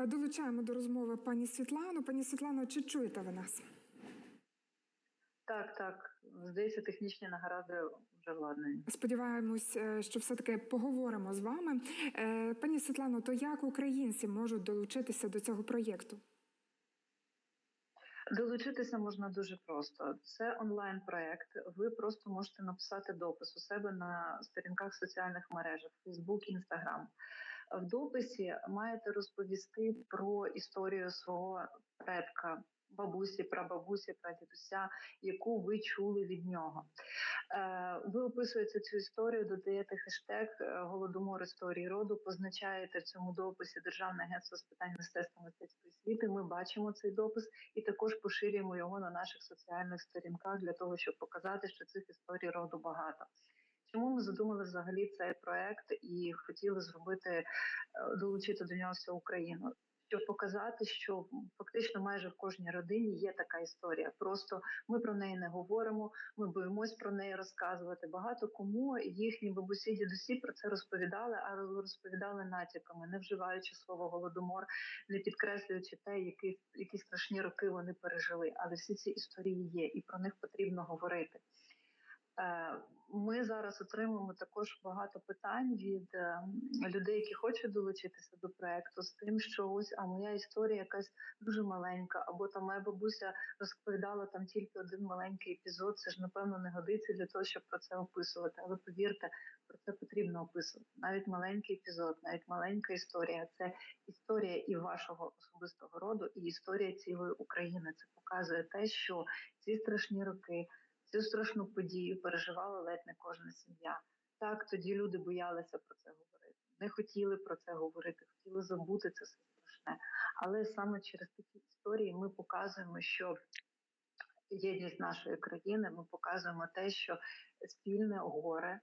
Е, Долучаємо до розмови пані Світлану. Пані Світлано, чи чуєте ви нас? Так, так. Здається, технічні нагаради вже владнані. Сподіваємось, е, що все-таки поговоримо з вами. Е, Пані Світлано, то як українці можуть долучитися до цього проєкту? Долучитися можна дуже просто. Це онлайн проект. Ви просто можете написати допис у себе на сторінках соціальних мережах Facebook, Instagram. В дописі маєте розповісти про історію свого предка. Бабусі, прабабусі, прадідуся, яку ви чули від нього. Е, ви описуєте цю історію, додаєте хештег е, Голодомор історії роду, позначаєте в цьому дописі Державне агентство з питань мистецтва мистецької освіти. Ми бачимо цей допис і також поширюємо його на наших соціальних сторінках для того, щоб показати, що цих історій роду багато. Чому ми задумали взагалі цей проект і хотіли зробити е, долучити до нього всю Україну? Щоб показати, що фактично майже в кожній родині є така історія. Просто ми про неї не говоримо, ми боїмось про неї розказувати. Багато кому їхні бабусі, дідусі про це розповідали, але розповідали натяками, не вживаючи слово голодомор, не підкреслюючи те, які, які страшні роки вони пережили. Але всі ці історії є, і про них потрібно говорити. Е, Ми зараз отримуємо також багато питань від е, людей, які хочуть долучитися до проекту, з тим, що ось а моя історія якась дуже маленька, або там моя бабуся розповідала там тільки один маленький епізод. Це ж напевно не годиться для того, щоб про це описувати. Але повірте, про це потрібно описувати. Навіть маленький епізод, навіть маленька історія це історія і вашого особистого роду, і історія цілої України. Це показує те, що ці страшні роки. Цю страшну подію переживала ледь не кожна сім'я. Так, тоді люди боялися про це говорити, не хотіли про це говорити, хотіли забути це все страшне. Але саме через такі історії ми показуємо, що єдність нашої країни, ми показуємо те, що спільне горе,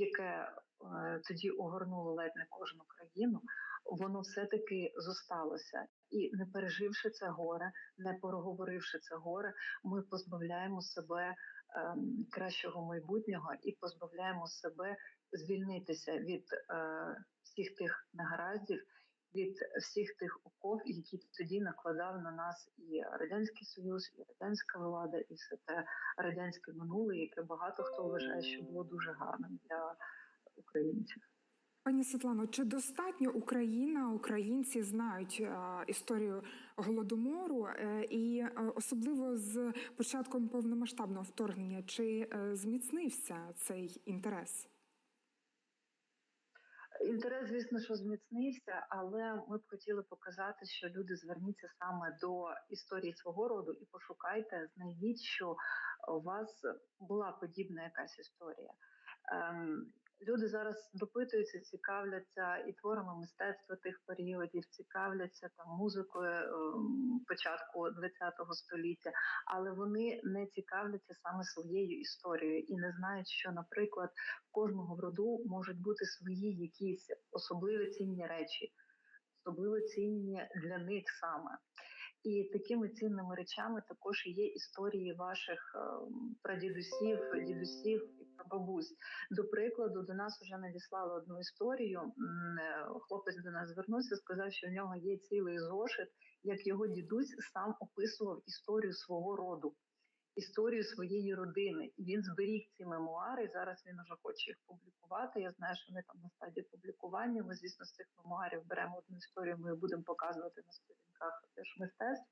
яке е, тоді огорнуло ледь не кожну країну, воно все-таки зосталося. І не переживши це горе, не проговоривши це горе, ми позбавляємо себе ем, кращого майбутнього і позбавляємо себе звільнитися від е, всіх тих негараздів, від всіх тих оков, які тоді накладав на нас і радянський союз, і радянська влада, і все те радянське минуле, яке багато хто вважає, що було дуже гарним для українців. Пані Світлано, чи достатньо Україна, українці знають е, історію голодомору, е, і е, особливо з початком повномасштабного вторгнення, чи е, зміцнився цей інтерес? Інтерес, звісно, що зміцнився, але ми б хотіли показати, що люди зверніться саме до історії свого роду і пошукайте, знайдіть, що у вас була подібна якась історія. Люди зараз допитуються, цікавляться і творами мистецтва тих періодів, цікавляться там музикою ем, початку ХХ століття, але вони не цікавляться саме своєю історією і не знають, що, наприклад, в кожного в роду можуть бути свої якісь особливі цінні речі, особливо цінні для них саме. І такими цінними речами також є історії ваших ем, прадідусів, дідусів і прабабусь. До прикладу, до нас вже надіслали одну історію. Е, Хлопець до нас звернувся, сказав, що в нього є цілий зошит, як його дідусь сам описував історію свого роду. Історію своєї родини, він зберіг ці мемуари. Зараз він уже хоче їх публікувати. Я знаю, що вони там на стадії публікування. Ми, звісно, з цих мемуарів беремо одну історію. Ми будемо показувати на сторінках теж мистецтв.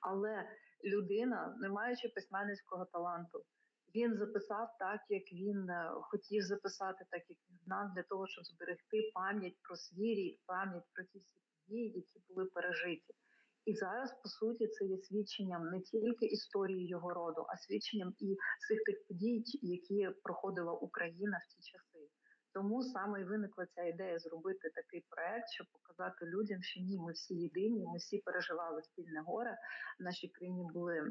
Але людина, не маючи письменницького таланту, він записав так, як він е, хотів записати, так як знав, для того, щоб зберегти пам'ять про свій рід, пам'ять про ті всі події, які були пережиті. І зараз, по суті, це є свідченням не тільки історії його роду, а свідченням і всіх тих подій, які проходила Україна в ті часи. Тому саме і виникла ця ідея зробити такий проект, щоб показати людям, що ні, ми всі єдині, ми всі переживали спільне горе. В нашій країні були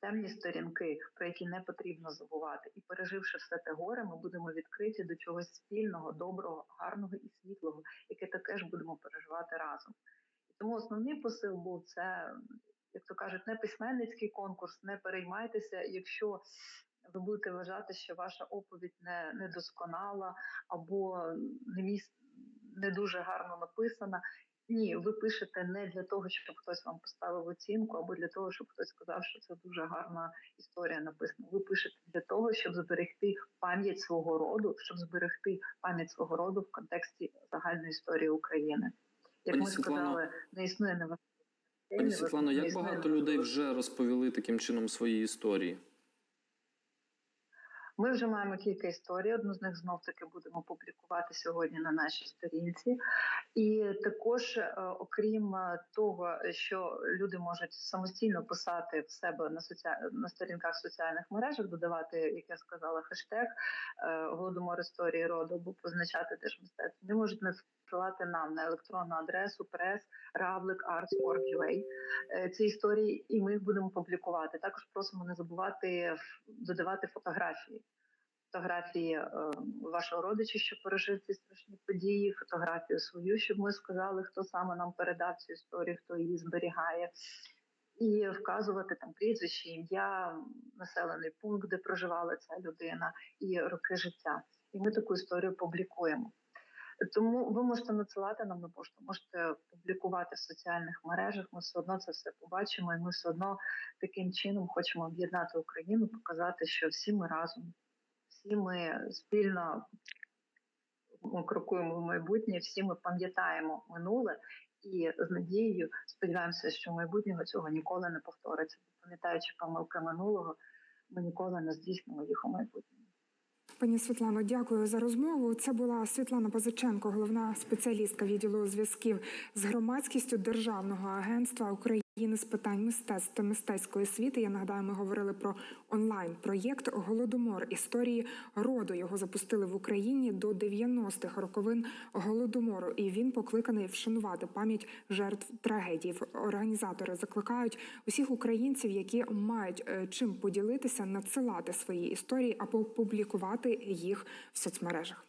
темні сторінки, про які не потрібно забувати. І переживши все те горе, ми будемо відкриті до чогось спільного, доброго, гарного і світлого, яке таке ж будемо переживати разом. І тому основний посил був це, як то кажуть, не письменницький конкурс, не переймайтеся, якщо. Ви будете вважати, що ваша оповідь не, недосконала або не міс, не дуже гарно написана. Ні, ви пишете не для того, щоб хтось вам поставив оцінку, або для того, щоб хтось сказав, що це дуже гарна історія написана. Ви пишете для того, щоб зберегти пам'ять свого роду, щоб зберегти пам'ять свого роду в контексті загальної історії України. Як Пані ми Світлано, сказали, не існує не Пані Світлано, як багато людей вже розповіли таким чином свої історії? Ми вже маємо кілька історій. Одну з них знов таки будемо публікувати сьогодні на нашій сторінці. І також, е, окрім е, того, що люди можуть самостійно писати в себе на соціаль... на сторінках соціальних мережах, додавати, як я сказала, хештег е, голодомор історії роду або позначати теж мистецтво. Вони можуть надсилати нам на електронну адресу прес ravlik.arts.org.ua е, ці історії, і ми їх будемо публікувати. Також просимо не забувати додавати фотографії. Фотографії е, вашого родича, що пережив ці страшні події, фотографію свою, щоб ми сказали, хто саме нам передав цю історію, хто її зберігає, і вказувати там прізвище, ім'я, населений пункт, де проживала ця людина, і роки життя. І ми таку історію публікуємо. Тому ви можете надсилати нам на пошту, можете публікувати в соціальних мережах. Ми все одно це все побачимо, і ми все одно таким чином хочемо об'єднати Україну, показати, що всі ми разом, всі ми спільно ми крокуємо в майбутнє, всі ми пам'ятаємо минуле і з надією сподіваємося, що майбутнього цього ніколи не повториться. Пам'ятаючи помилки минулого, ми ніколи не здійснимо їх у майбутньому. Пані Світлано, дякую за розмову. Це була Світлана Позиченко, головна спеціалістка відділу зв'язків з громадськістю Державного агентства України з питань мистецтв та мистецької освіти. Я нагадаю, ми говорили про онлайн-проєкт Голодомор історії роду. Його запустили в Україні до 90-х роковин голодомору, і він покликаний вшанувати пам'ять жертв трагедії. Організатори закликають усіх українців, які мають е, чим поділитися, надсилати свої історії або публікувати їх в соцмережах.